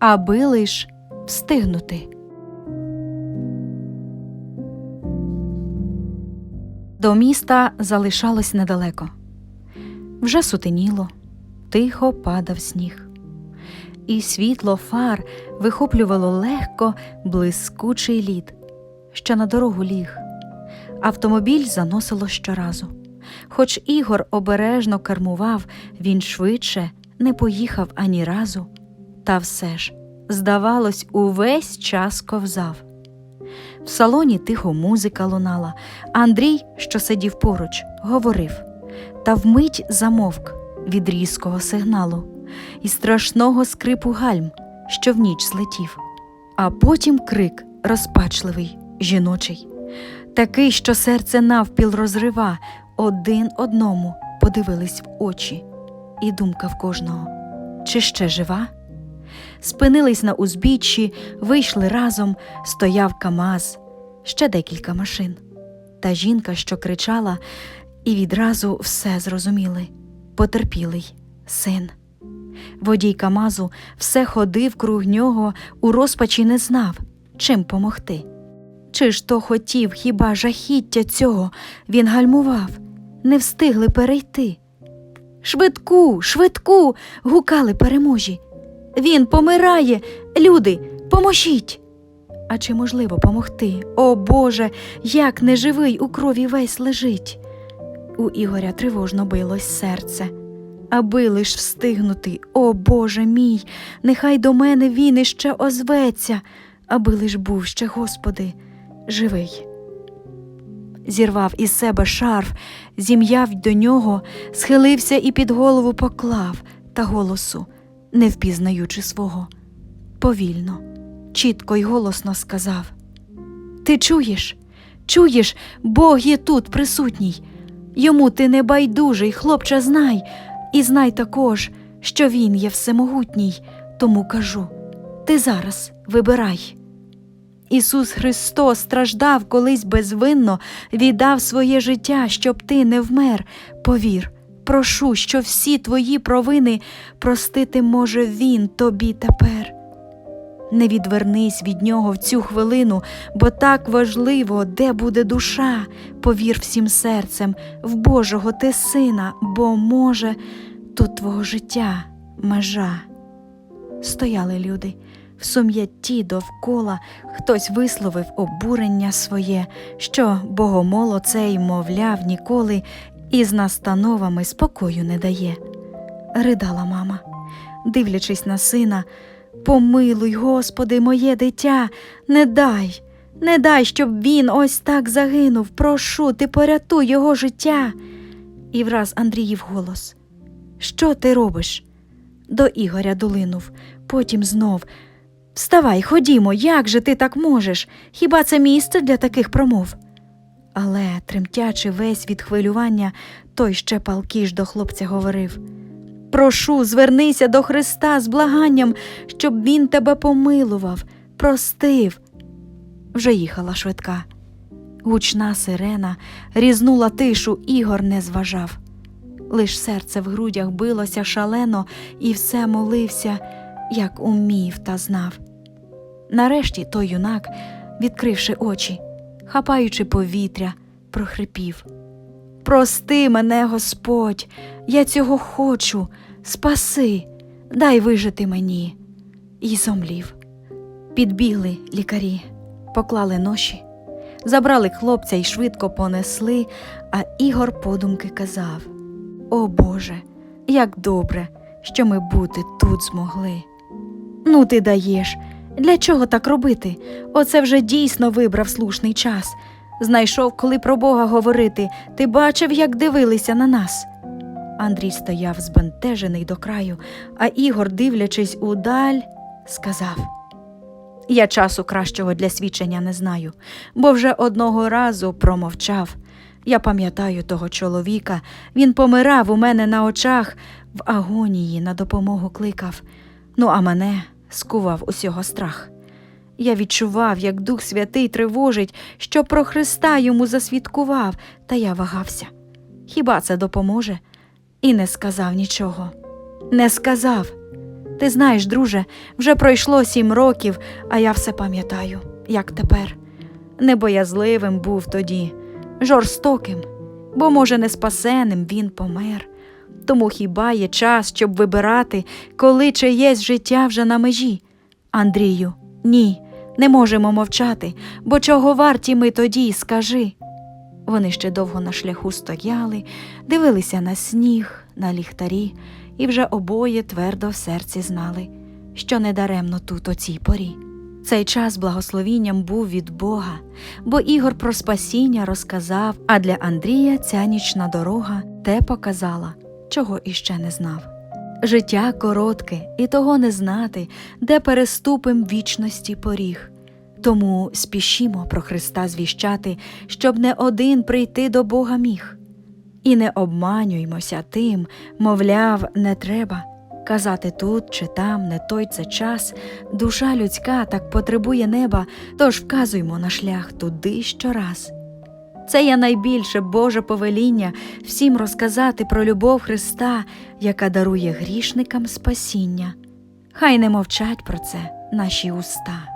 аби лиш встигнути. До міста залишалось недалеко. Вже сутеніло, тихо падав сніг, і світло фар вихоплювало легко блискучий лід, що на дорогу ліг. Автомобіль заносило щоразу. Хоч Ігор обережно кермував, він швидше не поїхав ані разу. Та все ж, здавалось, увесь час ковзав. В салоні тихо музика лунала, Андрій, що сидів поруч, говорив, та вмить замовк від різкого сигналу і страшного скрипу гальм, що в ніч злетів, а потім крик розпачливий, жіночий, такий, що серце навпіл розрива, один одному подивились в очі, і думка в кожного. Чи ще жива? Спинились на узбіччі, вийшли разом, стояв Камаз, ще декілька машин. Та жінка, що кричала, і відразу все зрозуміли потерпілий син. Водій Камазу все ходив круг нього, у розпачі не знав, чим помогти. Чи ж то хотів хіба жахіття цього він гальмував, не встигли перейти. Швидку, швидку. гукали переможі. Він помирає. Люди, поможіть. А чи можливо помогти? О Боже, як неживий у крові весь лежить. У Ігоря тривожно билось серце. Аби лиш встигнути, о Боже мій, нехай до мене він іще озветься, аби лиш був ще, Господи, живий. Зірвав із себе шарф, зім'яв до нього, схилився і під голову поклав, та голосу, не впізнаючи свого, повільно, чітко й голосно сказав: Ти чуєш? Чуєш, Бог є тут присутній. Йому ти не байдужий, хлопче, знай, і знай також, що він є всемогутній, тому кажу: ти зараз вибирай. Ісус Христос страждав колись безвинно, віддав своє життя, щоб ти не вмер. Повір, прошу, що всі твої провини простити може Він тобі тепер. Не відвернись від нього в цю хвилину, бо так важливо, де буде душа. Повір всім серцем в Божого ти сина, бо може тут твого життя межа. Стояли люди в сум'ятті довкола, хтось висловив обурення своє, що богомоло цей, мовляв, ніколи із настановами спокою не дає. Ридала мама, дивлячись на сина. Помилуй, Господи, моє дитя, не дай, не дай, щоб він ось так загинув. Прошу, ти порятуй його життя. І враз Андріїв голос. Що ти робиш? До Ігоря долинув, потім знов. Вставай, ходімо, як же ти так можеш? Хіба це місце для таких промов? Але, тремтячи весь від хвилювання, той ще палкіш до хлопця говорив. Прошу, звернися до Христа з благанням, щоб Він тебе помилував, простив. Вже їхала швидка. Гучна сирена різнула тишу, Ігор не зважав. Лиш серце в грудях билося шалено і все молився, як умів та знав. Нарешті той юнак, відкривши очі, хапаючи повітря, прохрипів. Прости мене, Господь, я цього хочу, спаси, дай вижити мені. І зомлів. Підбігли лікарі, поклали ноші, забрали хлопця і швидко понесли, а Ігор подумки казав: О Боже, як добре, що ми бути тут змогли. Ну, ти даєш, для чого так робити? Оце вже дійсно вибрав слушний час. Знайшов, коли про Бога говорити, ти бачив, як дивилися на нас. Андрій стояв збентежений до краю, а Ігор, дивлячись удаль, сказав: Я часу кращого для свідчення не знаю, бо вже одного разу промовчав. Я пам'ятаю того чоловіка, він помирав у мене на очах, в агонії на допомогу кликав. Ну, а мене скував усього страх. Я відчував, як Дух Святий тривожить, що про Христа йому засвідкував, та я вагався. Хіба це допоможе? І не сказав нічого. Не сказав. Ти знаєш, друже, вже пройшло сім років, а я все пам'ятаю, як тепер. Небоязливим був тоді, жорстоким, бо, може, не спасеним він помер. Тому хіба є час, щоб вибирати, коли чиєсь життя вже на межі? Андрію, ні, не можемо мовчати, бо чого варті ми тоді, скажи. Вони ще довго на шляху стояли, дивилися на сніг, на ліхтарі, і вже обоє твердо в серці знали, що недаремно тут о цій порі. Цей час благословінням був від Бога, бо Ігор про спасіння розказав, а для Андрія ця нічна дорога те показала, чого іще не знав. Життя коротке, і того не знати, де переступим вічності поріг. Тому спішімо про Христа звіщати, щоб не один прийти до Бога міг. І не обманюймося тим, мовляв, не треба. Казати тут чи там, не той це час, душа людська так потребує неба, тож вказуймо на шлях туди щораз. Це є найбільше Боже повеління всім розказати про любов Христа, яка дарує грішникам спасіння. Хай не мовчать про це наші уста.